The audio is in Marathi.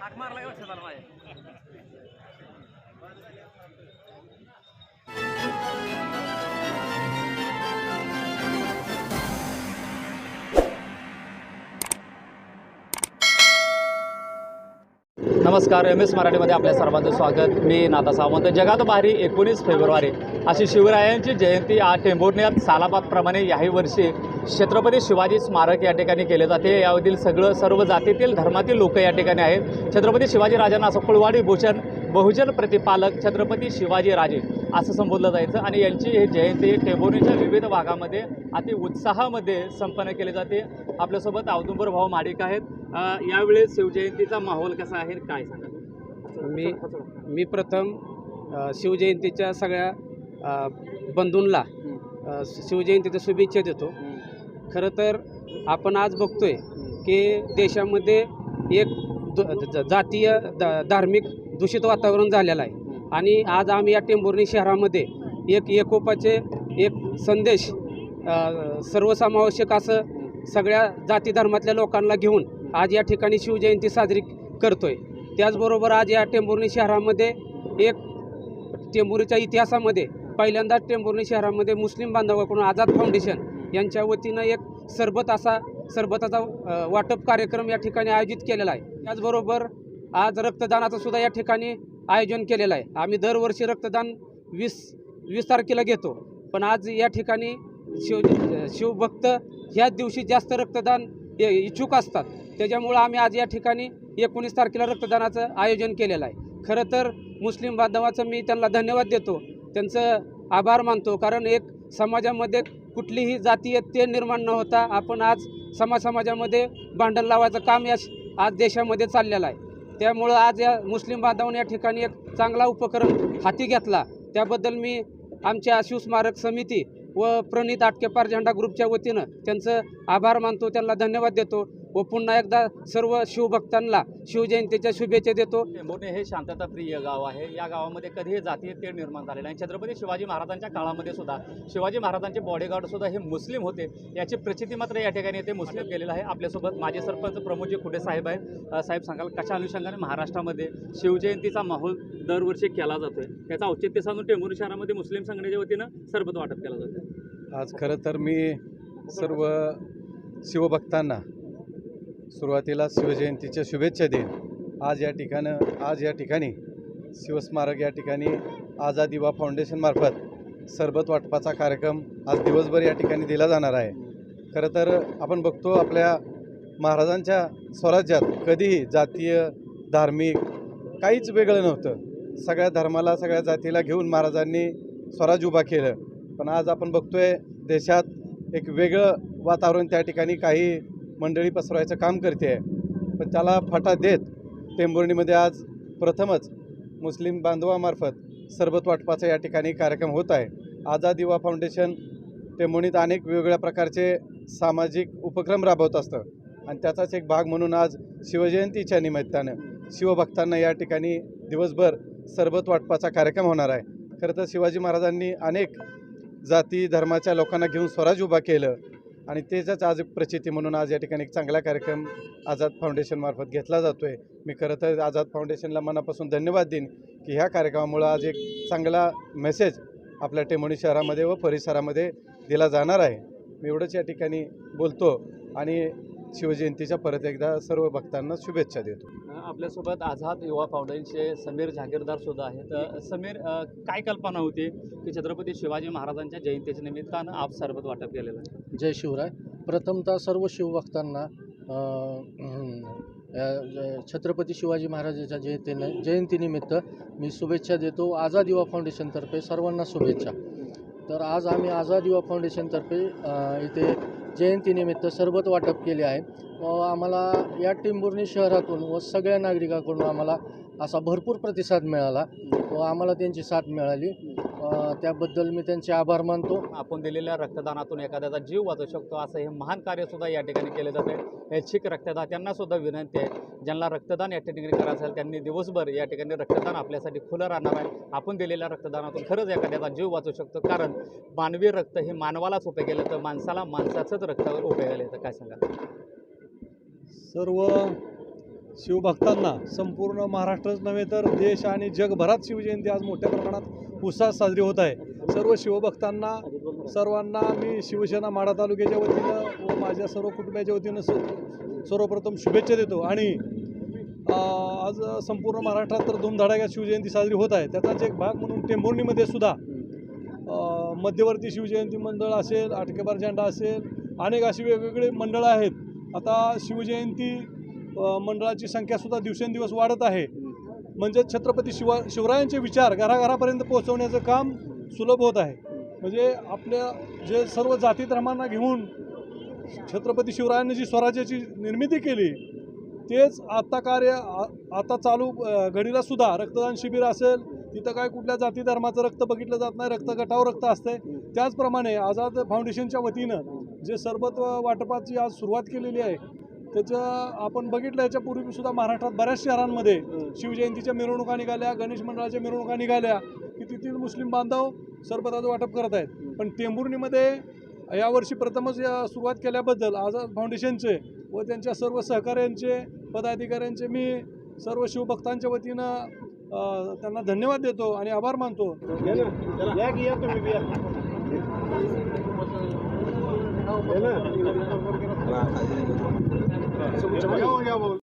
हाक मारला लक्षात माझ्या. नमस्कार एम एस मराठीमध्ये आपल्या सर्वांचं स्वागत. मी नाथा सावंत. जगात भारी एकोणीस फेब्रुवारी अशी शिवरायांची जयंती आज टेंभुर्णीत सालाबादप्रमाणे याही वर्षी छत्रपती शिवाजी स्मारक या ठिकाणी केले जाते. यामधील सगळं सर्व जातीतील धर्मातील लोक या ठिकाणी आहेत. छत्रपती शिवाजी राजांना असं कुळवाडी भूषण बहुजन प्रतिपालक छत्रपती शिवाजी राजे असं संबोधलं जायचं आणि यांची ही जयंती टेंभुर्णीच्या विविध भागामध्ये अति उत्साहामध्ये संपन्न केली जाते. आपल्यासोबत औदुंबर भाऊ माडिक आहेत. यावेळेस शिवजयंतीचा माहोल कसा आहे? काय सांगा मी मी प्रथम शिवजयंतीच्या सगळ्या अ, शिवजयंतीच्या शुभेच्छा देतो. खरं तर आपण आज बघतोय की देशामध्ये एक द- जातीय धार्मिक दूषित वातावरण झालेलं आहे. आणि आज आम्ही या टेंभुर्णी शहरामध्ये एक एकोपाचे एक संदेश सर्वसमावश्यक सर्वसमावेशक असं सगळ्या जाती धर्मातल्या लोकांना घेऊन आज या ठिकाणी शिवजयंती साजरी करतोय. त्याचबरोबर आज या टेंभुर्णी शहरामध्ये एक टेंभुरीच्या इतिहासामध्ये पहिल्यांदाच टेंभुर्णी शहरामध्ये मुस्लिम बांधवाकडून आझाद फाउंडेशन यांच्या वतीनं एक सरबत असा सरबताचा वाटप कार्यक्रम या ठिकाणी आयोजित केलेला आहे. त्याचबरोबर आज रक्तदानाचं सुद्धा या ठिकाणी आयोजन केलेलं आहे. आम्ही दरवर्षी रक्तदान वीस वीस तारखेला घेतो. पण आज या ठिकाणी शिव शिवभक्त ह्याच दिवशी जास्त रक्तदान इच्छुक असतात. त्याच्यामुळं आम्ही आज या ठिकाणी एकोणीस तारखेला रक्तदानाचं आयोजन केलेलं आहे. खरं तर मुस्लिम बांधवाचं मी त्यांना धन्यवाद देतो. त्यांचं आभार मानतो. कारण एक समाजामध्ये कुठलीही जातीय ते निर्माण न होता आपण आज समाज समाजामध्ये भांडण लावायचं काम या आज देशामध्ये चाललेलं आहे. त्यामुळं आज या मुस्लिम बांधवांनी या ठिकाणी एक चांगला उपक्रम हाती घेतला. त्याबद्दल मी आमच्या शिवस्मारक समिती व प्रणित आटकेपार झेंडा ग्रुपच्या वतीनं त्यांचं आभार मानतो त्यांना धन्यवाद देतो. व पुन्हा एकदा सर्व शिवभक्तांना शिवजयंतीच्या शुभेच्छा देतो. टेंभुर्णी हे शांतताप्रिय गाव आहे. या गावामध्ये कधीही जातीय तेढ निर्माण झालेला आहे. छत्रपती शिवाजी महाराजांच्या काळामध्ये सुद्धा शिवाजी महाराजांचे बॉडीगार्ड सुद्धा हे मुस्लिम होते. याची प्रचिती मात्र या ठिकाणी ते मुस्लिम केलेलं आहे. आपल्यासोबत माजी सरपंच प्रमोदजी खुडे साहेब आहेत? अ, साहेब सांगाल कशा अनुषंगाने महाराष्ट्रामध्ये शिवजयंतीचा माहोल दरवर्षी केला जातोय? त्याचा औचित्य साधून टेंभुर्णी शहरामध्ये मुस्लिम संघटनेच्या वतीनं सरबत वाटप केलं जातं आज खरं तर मी सर्व शिवभक्तांना सुरुवातीला शिवजयंतीच्या शुभेच्छा देईन. आज या ठिकाणं आज या ठिकाणी शिवस्मारक या ठिकाणी आझाद युवा फाउंडेशनमार्फत सरबत वाटपाचा कार्यक्रम आज दिवसभर या ठिकाणी दिला जाणार आहे. खरं तर आपण बघतो आपल्या महाराजांच्या स्वराज्यात कधीही जातीय धार्मिक काहीच वेगळं नव्हतं. सगळ्या धर्माला सगळ्या जातीला घेऊन महाराजांनी स्वराज उभा केलं. पण आज आपण बघतोय देशात एक वेगळं वातावरण त्या ठिकाणी काही मंडळी पसरवायचं काम करते. आहे पण त्याला फटा देत टेंभुर्णीमध्ये आज प्रथमच मुस्लिम बांधवामार्फत सरबत वाटपाचा या ठिकाणी कार्यक्रम होत आहे. आझाद युवा फाउंडेशन टेंभुर्णीत अनेक वेगवेगळ्या प्रकारचे सामाजिक उपक्रम राबवत असतं. आणि त्याचाच एक भाग म्हणून आज शिवजयंतीच्या निमित्तानं शिवभक्तांना या ठिकाणी दिवसभर सरबत वाटपाचा कार्यक्रम होणार आहे. खरं तर शिवाजी महाराजांनी अनेक जाती धर्माच्या लोकांना घेऊन स्वराज उभा केलं. आणि तेच आज प्रचिती म्हणून आज या ठिकाणी एक चांगला कार्यक्रम आझाद फाउंडेशनमार्फत घेतला जातो आहे मी खरं तर आझाद फाउंडेशनला मनापासून धन्यवाद देईन की ह्या कार्यक्रमामुळं आज एक चांगला मेसेज आपल्या टेमोणी शहरामध्ये व परिसरामध्ये दिला जाणार आहे. मी एवढंच या ठिकाणी बोलतो आणि शिवजयंतीच्या परत एकदा सर्व भक्तांना शुभेच्छा देतो. आपल्यासोबत आझाद युवा फाउंडेशनचे समीर जागीरदार सुद्धा आहेत. समीर काय कल्पना होती की छत्रपती शिवाजी महाराजांच्या जयंतीच्या निमित्तानं आप सरबत वाटप केलेलं आहे? जय शिवराय. प्रथमतः सर्व शिवभक्तांना छत्रपती शिवाजी महाराजांच्या जयंतीने जयंतीनिमित्त मी शुभेच्छा देतो आझाद युवा फाउंडेशनतर्फे सर्वांना शुभेच्छा. तर आज आम्ही आझाद युवा फाउंडेशनतर्फे इथे जयंतीनिमित्त सरबत वाटप केले आहे. आम्हाला या टिंबुर्णी शहरातून व सगळ्या नागरिकाकडून आम्हाला असा भरपूर प्रतिसाद मिळाला व आम्हाला त्यांची साथ मिळाली. त्याबद्दल मी त्यांचे आभार मानतो. आपण दिलेल्या रक्तदानातून एखाद्याचा जीव वाचू शकतो असं हे महान कार्यसुद्धा या ठिकाणी केले जाते ऐच्छिक रक्तदात्यांना सुद्धा विनंती आहे. ज्यांना रक्तदान या ठिकाणी करायचं असेल त्यांनी दिवसभर या ठिकाणी रक्तदान आपल्यासाठी खुलं राहणार आहे. आपण दिलेल्या रक्तदानातून खरंच एखाद्याचा जीव वाचू शकतो. कारण मानवी रक्त हे मानवालाच उपयोग केलं तर माणसाला माणसाचंच रक्त उपयोगाला येतं काय सांगा सर्व शिवभक्तांना संपूर्ण महाराष्ट्रच नव्हे तर देश आणि जगभरात शिवजयंती आज मोठ्या प्रमाणात उत्साहात साजरी होत आहे. सर्व शिवभक्तांना सर्वांना मी शिवसेना माढा तालुक्याच्या वतीनं व माझ्या सर्व कुटुंबाच्या वतीनं स- सर्वप्रथम शुभेच्छा देतो आणि आज संपूर्ण महाराष्ट्रात तर धुमधडाक्यात शिवजयंती साजरी होत आहे. त्याचाच एक भाग म्हणून टेंभुर्णीमध्ये सुद्धा मध्यवर्ती शिवजयंती मंडळ असेल आटकेबार झेंडा असेल अनेक अशी वेगवेगळे मंडळं आहेत. आता शिवजयंती मंडळाची संख्यासुद्धा दिवसेंदिवस वाढत आहे. म्हणजे छत्रपती शिवा शिवरायांचे विचार घराघरापर्यंत पोहोचवण्याचं काम सुलभ होत आहे. म्हणजे आपल्या जे सर्व जाती धर्मांना घेऊन छत्रपती शिवरायांनी जी स्वराज्याची निर्मिती केली तेच आत्ता कार्य आ- आता चालू घडीला सुद्धा रक्तदान शिबिर असेल तिथं काय कुठल्या जाती धर्माचं रक्त बघितलं जात नाही रक्त गटावर रक्त असतंय त्याचप्रमाणे आझाद फाउंडेशनच्या वतीनं जे सरबत वाटपाची आज सुरुवात केलेली आहे त्याचं आपण बघितलं याच्यापूर्वी सुद्धा महाराष्ट्रात बऱ्याच शहरांमध्ये शिवजयंतीच्या मिरवणुका निघाल्या गणेश मंडळाच्या मिरवणुका निघाल्या की तेथील मुस्लिम बांधव सरबताचं वाटप करत आहेत. पण टेंभुर्णीमध्ये यावर्षी प्रथमच या सुरुवात केल्याबद्दल आझाद फाउंडेशनचे व त्यांच्या सर्व सहकाऱ्यांचे पदाधिकाऱ्यांचे मी सर्व शिवभक्तांच्या वतीनं त्यांना धन्यवाद देतो आणि आभार मानतो. Bueno,